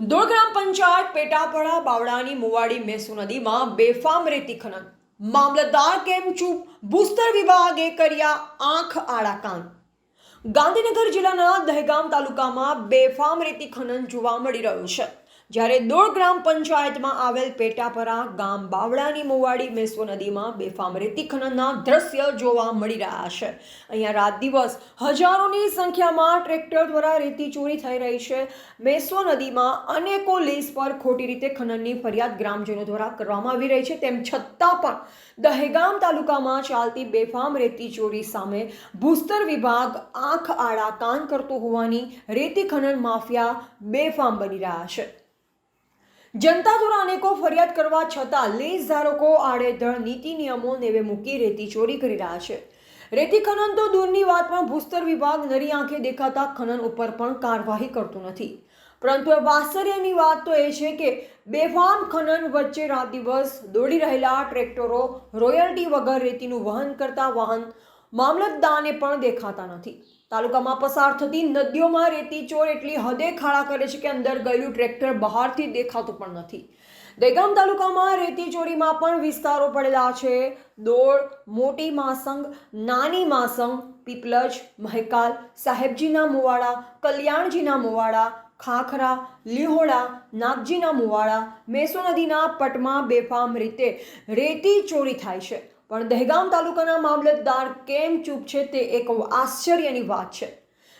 દોડ ગ્રામ પંચાયત પેટાપડા બાવડાની મુવાડી મેસુ નદીમાં બેફામ રેતી ખનન. મામલતદાર કેમ ચૂપ? ભૂસ્તર વિભાગે કર્યા આંખ આડા કાન ગાંધીનગર જિલ્લાના દહેગામ તાલુકામાં બેફામ રેતી ખનન જોવા મળી રહ્યું છે. જ્યારે દોડ ગ્રામ પંચાયતમાં આવેલ પેટાપરા ગામ બાવળાની મુવાડી મેસો નદીમાં બેફામ રેતી ખનનના દ્રશ્ય જોવા મળી રહ્યા છે. અહીંયા રાત દિવસ હજારોની સંખ્યામાં ટ્રેક્ટર દ્વારા રેતી ચોરી થઈ રહી છે. મેસો નદીમાં અનેકો લીઝ પર ખોટી રીતે ખનનની ફરિયાદ ગ્રામજનો દ્વારા કરવામાં આવી રહી છે. તેમ છતાં પણ દહેગામ તાલુકામાં ચાલતી બેફામ રેતી ચોરી સામે ભૂસ્તર વિભાગ આંખ આડા કાન કરતો હોવાની રેતી ખનન માફિયા બેફામ બની રહ્યા છે. જનતા દ્વારા અનેકો ફરિયાદ કરવા છતાં લીઝ ધારકો આડેધડ નીતિ નિયમો નેવે મૂકી રેતી ચોરી કરી રહ્યા છે. રેતી ખનન તો દૂરની વાત પણ ભૂસ્તર વિભાગ નરી આંખે દેખાતા ખનન ઉપર પણ કાર્યવાહી કરતું નથી. પરંતુ વાસ્તર્યની વાત તો એ છે કે બેફામ ખનન વચ્ચે રાત દિવસ દોડી રહેલા ટ્રેક્ટરો રોયલ્ટી વગર રેતીનું વહન કરતા વાહન મામલતદારને પણ દેખાતા નથી. તાલુકામાં પસાર થતી નદીઓમાં રેતી ચોર એટલી હદે ખાડા કરે છે કે અંદર ગયેલું ટ્રેક્ટર બહારથી દેખાતું પણ નથી. દહેગામ તાલુકામાં રેતી ચોરીમાં પણ વિસ્તારો પડેલા છે. દોડ, મોટી માસંગ, નાની માસંગ, પીપલજ, મહેકાલ, સાહેબજીના મુવાડા, કલ્યાણજીના મુવાડા, ખાખરા લીહોળા નાગજીના મુવાડા, મેસો નદીના પટમાં બેફામ રીતે રેતી ચોરી થાય છે. પણ દહેગામ તાલુકાના મામલતદાર કેમ ચૂપ છે તે એક આશ્ચર્યની વાત છે.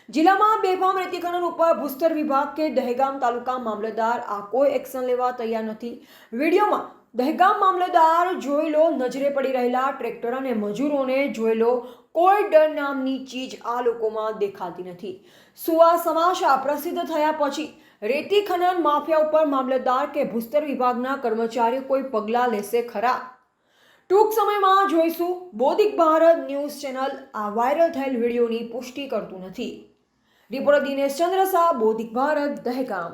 જિલ્લામાં બેફામ રેતી ખનન ઉપર ભૂસ્તર વિભાગ કે દહેગામ તાલુકા મામલતદાર આ કોઈ એક્શન લેવા તૈયાર નથી. વિડીયોમાં દહેગામ મામલતદાર જોઈ લો નજરે પડી રહેલા ટ્રેક્ટર અને મજૂરોને જોઈ લો કોઈ ડર નામની ચીજ આ લોકોમાં દેખાતી નથી. સુવા સમાચાર પ્રસિદ્ધ થયા પછી રેતી ખનન માફિયા ઉપર મામલતદાર કે ભૂસ્તર વિભાગના કર્મચારીઓ કોઈ પગલાં લેશે ખરા? ટૂંક સમયમાં જોઈશું બોધિક ભારત ન્યૂઝ ચેનલ આ વાયરલ થયેલ વિડીયોની પુષ્ટિ કરતું નથી. રિપોર્ટર દિનેશ ચંદ્ર શાહ બોધિક ભારત, દહેગામ.